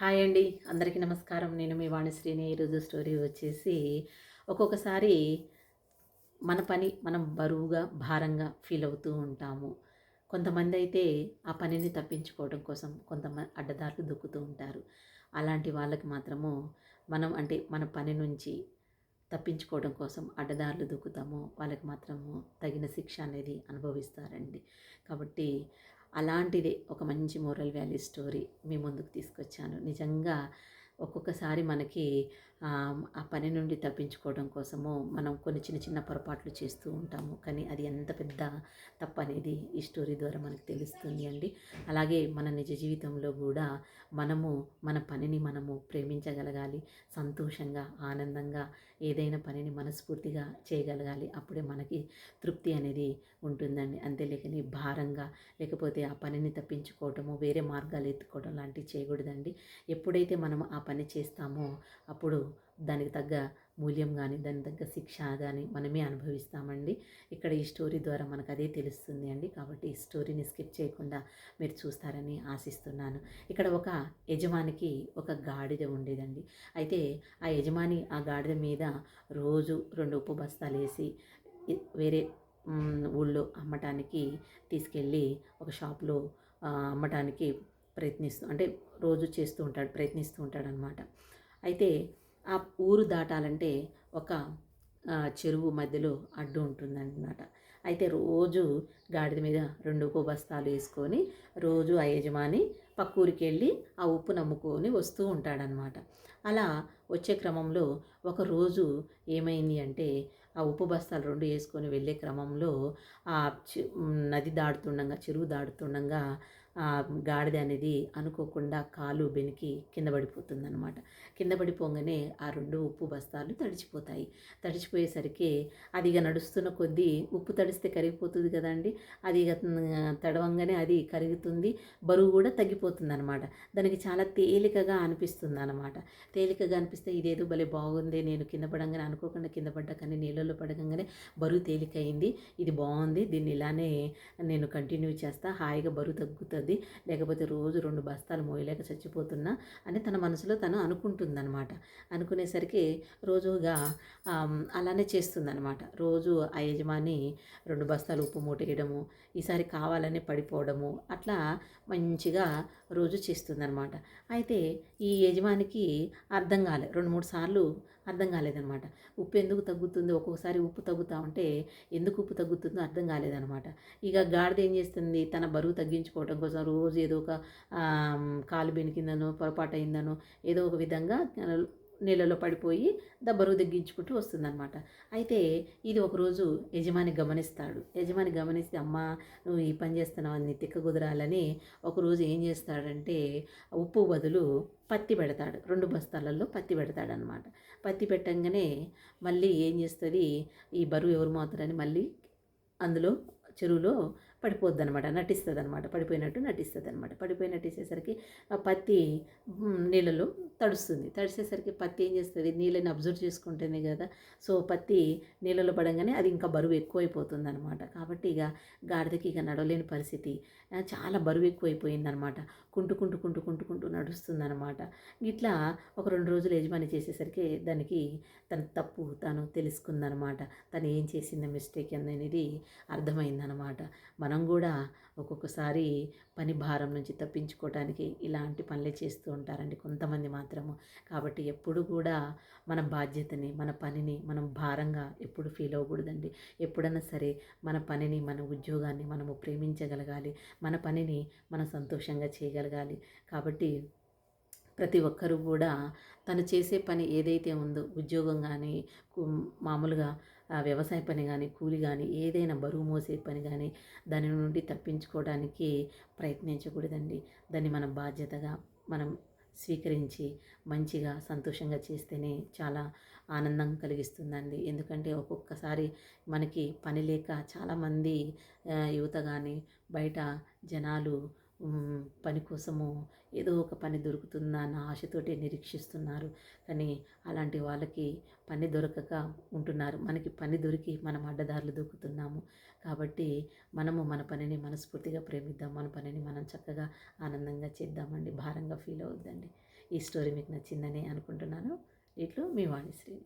Hi అండి. అందరికీ నమస్కారం. నేను మీ వాణిశ్రీని. ఈరోజు స్టోరీ వచ్చేసి ఒక్కొక్కసారి మన పని మనం బరువుగా భారంగా ఫీల్ అవుతూ ఉంటాము. కొంతమంది అయితే ఆ పనిని తప్పించుకోవడం కోసం కొంతమంది అడ్డదారులు దొక్కుతూ ఉంటారు. అలాంటి వాళ్ళకి మాత్రము మనం అంటే మన పని నుంచి తప్పించుకోవడం కోసం అడ్డదారులు దొక్కుతాము. వాళ్ళకి మాత్రము తగిన శిక్ష అనేది అనుభవిస్తారండి. కాబట్టి అలాంటిదే ఒక మంచి మోరల్ వ్యాలీ స్టోరీ మీ ముందుకు తీసుకొచ్చాను. నిజంగా ఒక్కొక్కసారి మనకి ఆ పని నుండి తప్పించుకోవడం కోసము మనం కొన్ని చిన్న చిన్న పొరపాట్లు చేస్తూ ఉంటాము. కానీ అది ఎంత పెద్ద తప్పు అనేది ఈ స్టోరీ ద్వారా మనకు తెలుస్తుంది అండి. అలాగే మన నిజ జీవితంలో కూడా మనము మన పనిని మనము ప్రేమించగలగాలి సంతోషంగా ఆనందంగా ఏదైనా పనిని మనస్ఫూర్తిగా చేయగలగాలి. అప్పుడే మనకి తృప్తి అనేది ఉంటుందండి. అంతేలేకని భారంగా లేకపోతే ఆ పనిని తప్పించుకోవటము వేరే మార్గాలు ఎత్తుకోవడం లాంటివి చేయకూడదండి. ఎప్పుడైతే మనం ఆ పని చేస్తామో అప్పుడు దానికి తగ్గ మూల్యం కానీ దానికి తగ్గ శిక్ష కానీ మనమే అనుభవిస్తామండి. ఇక్కడ ఈ స్టోరీ ద్వారా మనకు అదే తెలుస్తుంది అండి. కాబట్టి ఈ స్టోరీని స్కిప్ చేయకుండా మీరు చూస్తారని ఆశిస్తున్నాను. ఇక్కడ ఒక యజమానికి ఒక గాడిద ఉండేదండి. అయితే ఆ యజమాని ఆ గాడిద మీద రోజు రెండు ఉప్పు బస్తాలు వేసి వేరే ఊళ్ళో అమ్మటానికి తీసుకెళ్ళి ఒక షాప్లో అమ్మటానికి ప్రయత్నిస్తూ అంటే రోజు చేస్తూ ఉంటాడు ప్రయత్నిస్తూ ఉంటాడు అనమాట అయితే ఆ ఊరు దాటాలంటే ఒక చెరువు మధ్యలో అడ్డు ఉంటుందన్నమాట. అయితే రోజు గాడిద మీద రెండు ఉప్పు బస్తాలు వేసుకొని రోజు ఆ యజమాని పక్కూరికి వెళ్ళి ఆ ఉప్పు నమ్ముకొని వస్తూ ఉంటాడనమాట అలా వచ్చే క్రమంలో ఒకరోజు ఏమైంది అంటే ఆ ఉప్పు బస్తాలు రెండు వేసుకొని వెళ్ళే క్రమంలో ఆ నది దాడుతుండగా చెరువు దాడుతుండగా గాడిద అనేది అనుకోకుండా కాలు బెనికి కింద పడిపోతుందనమాట కింద పడిపోగానే ఆ రెండు ఉప్పు బస్తాలు తడిచిపోతాయి. తడిచిపోయేసరికి అది ఇక నడుస్తున్న కొద్దీ ఉప్పు తడిస్తే కరిగిపోతుంది కదండి. అది ఇక తడవంగానే అది కరుగుతుంది. బరువు కూడా తగ్గిపోతుంది అనమాట దానికి చాలా తేలికగా అనిపిస్తుంది అనమాట తేలికగా అనిపిస్తే ఇదేదో భలే బాగుంది నేను కింద పడంగానే అనుకోకుండా కింద పడ్డా కానీ నీళ్ళలో పడగానే బరువు తేలికైంది. ఇది బాగుంది దీన్ని ఇలానే నేను కంటిన్యూ చేస్తా. హాయిగా బరువు తగ్గుతుంది అవుతుంది లేకపోతే రోజు రెండు బస్తాలు మోయలేక చచ్చిపోతున్నా అని తన మనసులో తను అనుకుంటుందన్నమాట. అనుకునేసరికి రోజుగా అలానే చేస్తుందన్నమాట. రోజు ఆ యజమాని రెండు బస్తాలు ఉప్పు మూటేయడము ఈసారి కావాలనే పడిపోవడము అట్లా మంచిగా రోజు చేస్తుందన్నమాట. అయితే ఈ యజమానికి అర్థం కాలే. రెండు మూడు సార్లు అర్థం కాలేదనమాట. ఉప్పు ఎందుకు తగ్గుతుంది? ఒక్కొక్కసారి ఉప్పు తగ్గుతా ఉంటే ఎందుకు ఉప్పు తగ్గుతుందో అర్థం కాలేదనమాట. ఇక గాడిద ఏం చేస్తుంది? తన బరువు తగ్గించుకోవడం కోసం రోజు ఏదో ఒక కాలు బెనికిందనో పొరపాటు అయిందనో ఏదో ఒక విధంగా నీళ్ళలో పడిపోయి ద బరువు తగ్గించుకుంటూ వస్తుందన్నమాట. అయితే ఇది ఒకరోజు యజమాని గమనిస్తాడు. యజమాని గమనిస్తే అమ్మ నువ్వు ఈ పని చేస్తున్నావు అని తిక్క కుదరాలని. ఒకరోజు ఏం చేస్తాడంటే ఉప్పు బదులు పత్తి పెడతాడు. రెండు బస్తాలలో పత్తి పెడతాడనమాట పత్తి పెట్టంగానే మళ్ళీ ఏం చేస్తుంది? ఈ బరువు ఎవరు మోతారని మళ్ళీ అందులో చెరువులో పడిపోద్ది అనమాట నటిస్తుంది అనమాట పడిపోయినట్టు నటిస్తుంది అనమాట పడిపోయి నటిసేసరికి ఆ పత్తి నీళ్ళలో తడుస్తుంది. తడిసేసరికి పత్తి ఏం చేస్తుంది? నీళ్ళని అబ్జర్వ్ చేసుకుంటేనే కదా. సో పత్తి నీళ్ళలో పడంగానే అది ఇంకా బరువు ఎక్కువైపోతుంది అనమాట కాబట్టి ఇక గాడిదకి ఇక నడవలేని పరిస్థితి. చాలా బరువు ఎక్కువైపోయిందనమాట కుంటు కుంటు కుంటు నడుస్తుంది అనమాట ఇట్లా ఒక రెండు రోజులు యజమాని చేసేసరికి దానికి తన తప్పు తను తెలుసుకుందనమాట తను ఏం చేసింది? మిస్టేక్ అనేది అర్థమైందనమాట మనం కూడా ఒక్కొక్కసారి పని భారం నుంచి తప్పించుకోవడానికి ఇలాంటి పనులే చేస్తూ ఉంటారండి కొంతమంది మాత్రము. కాబట్టి ఎప్పుడు కూడా మన బాధ్యతని మన పనిని మనం భారంగా ఎప్పుడు ఫీల్ అవ్వకూడదండి. ఎప్పుడైనా సరే మన పనిని మన ఉద్యోగాన్ని మనము ప్రేమించగలగాలి. మన పనిని మనం సంతోషంగా చేయగలగాలి. కాబట్టి ప్రతి ఒక్కరూ కూడా తను చేసే పని ఏదైతే ఉందో ఉద్యోగం కానీ మామూలుగా వ్యవసాయ పని కానీ కూలి కానీ ఏదైనా బరువు మోసే పని కానీ దాని నుండి తప్పించుకోవడానికి ప్రయత్నించకూడదండి. దాన్ని మన బాధ్యతగా మనం స్వీకరించి మంచిగా సంతోషంగా చేస్తేనే చాలా ఆనందం కలిగిస్తుందండి. ఎందుకంటే ఒక్కొక్కసారి మనకి పని లేక చాలామంది యువత కానీ బయట జనాలు పని కోసము ఏదో ఒక పని దొరుకుతుందా అన్న ఆశతోటి నిరీక్షిస్తున్నారు. కానీ అలాంటి వాళ్ళకి పని దొరకక ఉంటున్నారు. మనకి పని దొరికి మనం అడ్డదారులు దొక్కుతున్నాము కాబట్టి మనము మన పనిని మనస్ఫూర్తిగా ప్రేమిద్దాం. మన పనిని మనం చక్కగా ఆనందంగా చేద్దామండి. భారంగా ఫీల్ అవుద్దండి. ఈ స్టోరీ మీకు నచ్చిందని అనుకుంటున్నాను. ఇట్లు మీ వాణిశ్రీని